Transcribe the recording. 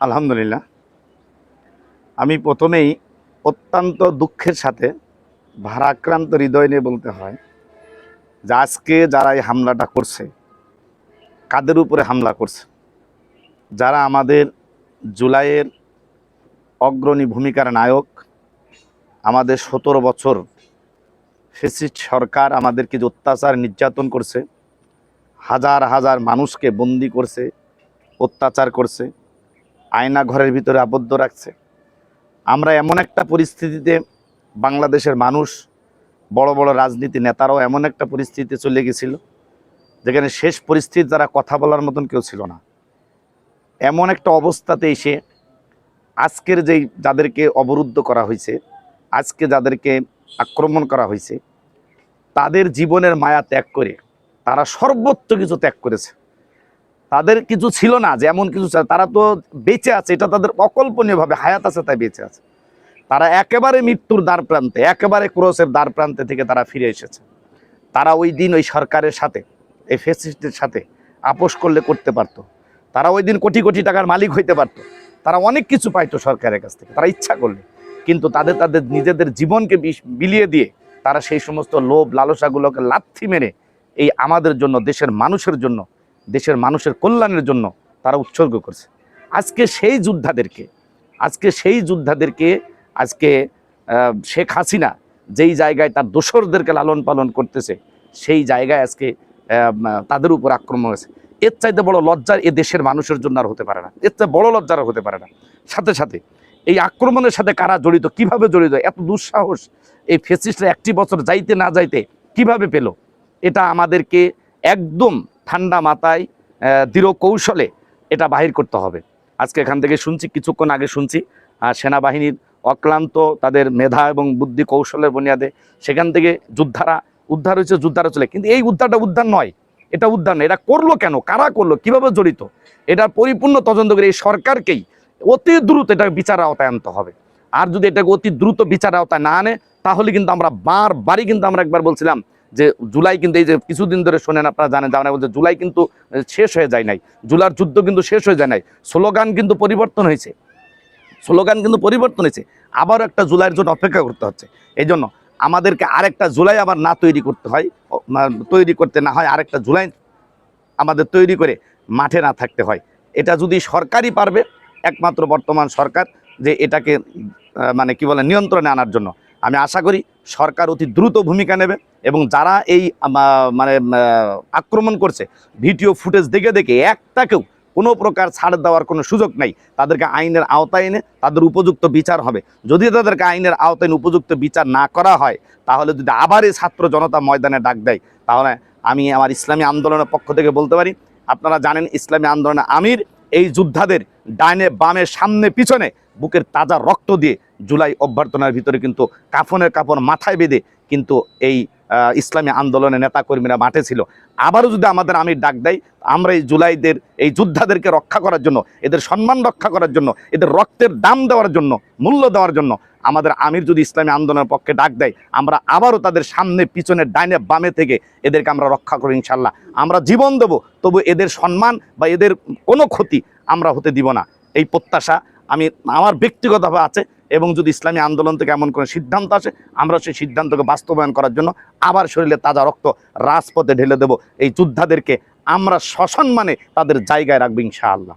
আলহামদুলিল্লাহ। আমি প্রথমেই অত্যন্ত দুঃখের সাথে ভারাক্রান্ত হৃদয় নিয়ে বলতে হয় যে আজকে যারা এই হামলাটা করছে, কাদের উপরে হামলা করছে? যারা আমাদের জুলাইয়ের অগ্রণী ভূমিকার নায়ক, আমাদের সতেরো বছর ফেসিস্ট সরকার আমাদেরকে যে অত্যাচার নির্যাতন করছে, হাজার হাজার মানুষকে বন্দি করছে, অত্যাচার করছে আয়না ঘরের ভিতরে আবদ্ধ রাখছে। আমরা এমন একটা পরিস্থিতিতে বাংলাদেশের মানুষ, বড় বড় রাজনীতি নেতারাও এমন একটা পরিস্থিতিতে চলে গেছিল, যেখানে শেষ পরিস্থিতি যারা কথা বলার মতন কেউ ছিল না। এমন একটা অবস্থাতে এসে আজকের যেই যাদেরকে অবরুদ্ধ করা হয়েছে, আজকে যাদেরকে আক্রমণ করা হয়েছে, তাদের জীবনের মায়া ত্যাগ করে তারা সর্বোচ্চ কিছু ত্যাগ করেছে। তাদের কিছু ছিল না যে এমন কিছু তারা তো বেঁচে আছে, এটা তাদের অকল্পনীয়ভাবে, হায়াত আছে তাই বেঁচে আছে। তারা একেবারে মৃত্যুর দ্বার প্রান্তে, একেবারে ক্রোসের দ্বার প্রান্তে থেকে তারা ফিরে এসেছে। তারা ওই দিন ওই সরকারের সাথে, এই ফেসিস্টের সাথে আপোষ করলে করতে পারতো। তারা ওই দিন কোটি কোটি টাকার মালিক হইতে পারতো। তারা অনেক কিছু পাইতো সরকারের কাছ থেকে, তারা ইচ্ছা করলে। কিন্তু তাদের তাদের নিজেদের জীবনকে বিলিয়ে দিয়ে তারা সেই সমস্ত লোভ লালসাগুলোকে লাথি মেরে এই আমাদের জন্য, দেশের মানুষের জন্য দেশের মানুষের কল্যাণের জন্য তারা উৎসর্গ করছে। আজকে সেই যোদ্ধাদেরকে, আজকে সেই যোদ্ধাদেরকে, আজকে শেখ হাসিনা যেই জায়গায় তার দোসরদেরকে লালন পালন করতেছে, সেই জায়গায় আজকে তাদের উপর আক্রমণ হয়েছে। এর চাইতে বড় লজ্জার এ দেশের মানুষের জন্য আর হতে পারে না। এর চাইতে বড় লজ্জার হতে পারে না। সাথে সাথে এই আক্রমণের সাথে কারা জড়িত, কীভাবে জড়িত, এত দুঃসাহস, এই ফেসিস্টরা একটি বছর যাইতে না যাইতে কীভাবে পেল, এটা আমাদেরকে একদম ঠান্ডা মাথায় দৃঢ় কৌশলে এটা বাহির করতে হবে। আজকে এখান থেকে শুনছি, কিছুক্ষণ আগে শুনছি সেনাবাহিনীর অক্লান্ত তাদের মেধা এবং বুদ্ধি কৌশলের বুনিয়াদে সেখান থেকে যোদ্ধারা, উদ্ধার হয়েছে, যোদ্ধারা চলে। কিন্তু এই উদ্ধারটা উদ্ধার নয়, এটা উদ্ধার নয়। এটা করল কেন? কারা করল? কীভাবে জড়িত? এটার পরিপূর্ণ তদন্ত করে এই সরকারকেই অতি দ্রুত এটা বিচার আওতায় আনতে হবে। আর যদি এটাকে অতি দ্রুত বিচার আওতায় না আনে, তাহলে কিন্তু আমরা বারবারই কিন্তু আমরা একবার বলছিলাম যে জুলাই কিন্তু এই যে কিছুদিন ধরে শোনেন আপনারা জানেন যে জুলাই কিন্তু শেষ হয়ে যায় নাই। জুলার যুদ্ধ কিন্তু শেষ হয়ে যায় নাই। স্লোগান কিন্তু পরিবর্তন হয়েছে। স্লোগান কিন্তু পরিবর্তন হয়েছে। আবারও একটা জুলাইয়ের জন্য অপেক্ষা করতে হচ্ছে। এই জন্য আমাদেরকে আরেকটা জুলাই আবার না তৈরি করতে হয় তৈরি করতে না হয়, আরেকটা জুলাই আমাদের তৈরি করে মাঠে না থাকতে হয়। এটা যদি সরকারই পারবে, একমাত্র বর্তমান সরকার, যে এটাকে মানে কি বলে, নিয়ন্ত্রণে আনার জন্য। আমি আশা করি সরকার অতি দ্রুত ভূমিকা নেবে এবং যারা এই মানে আক্রমণ করছে, ভিডিও ফুটেজ দেখে দেখে একটাকেও কোনো প্রকার ছাড় দেওয়ার কোনো সুযোগ নাই, তাদেরকে আইনের আওতায় এনে তাদের উপযুক্ত বিচার হবে। যদি তাদেরকে আইনের আওতায় উপযুক্ত বিচার না করা হয়, তাহলে যদি আবার এই ছাত্র জনতা ময়দানে ডাক দেয়, তাহলে আমি আমার ইসলামী আন্দোলনের পক্ষ থেকে বলতে পারি, আপনারা জানেন ইসলামী আন্দোলনের আমির এই যোদ্ধাদের ডাইনে বামে সামনে পিছনে বুকের তাজা রক্ত দিয়ে জুলাই অভ্যর্থনার ভিতরে কিন্তু কাফনের কাপড় মাথায় বেঁধে কিন্তু এই ইসলামী আন্দোলনের নেতাকর্মীরা মাঠে ছিল। আবারও যদি আমাদের আমি ডাক দেয়, আমরা এই জুলাইদের, এই যোদ্ধাদেরকে রক্ষা করার জন্য, এদের সম্মান রক্ষা করার জন্য, এদের রক্তের দাম দেওয়ার জন্য, মূল্য দেওয়ার জন্য আমাদের আমির যদি ইসলামী আন্দোলনের পক্ষে ডাক দেয়, আমরা আবারও তাদের সামনে পিছনে ডাইনে বামে থেকে এদেরকে আমরা রক্ষা করব ইনশাল্লাহ আমরা জীবন দেব, তবু এদের সম্মান বা এদের কোনো ক্ষতি আমরা হতে দিব না। এই প্রত্যাশা আমি, আমার ব্যক্তিগতভাবে আছে এবং যদি ইসলামী আন্দোলন থেকে এমন কোনো সিদ্ধান্ত আসে, আমরা সেই সিদ্ধান্তকে বাস্তবায়ন করার জন্য আবার শরীরে তাজা রক্ত রাজপথে ঢেলে দেব। এই যোদ্ধাদেরকে আমরা সসম্মানে তাদের জায়গায় রাখব ইনশাআল্লাহ।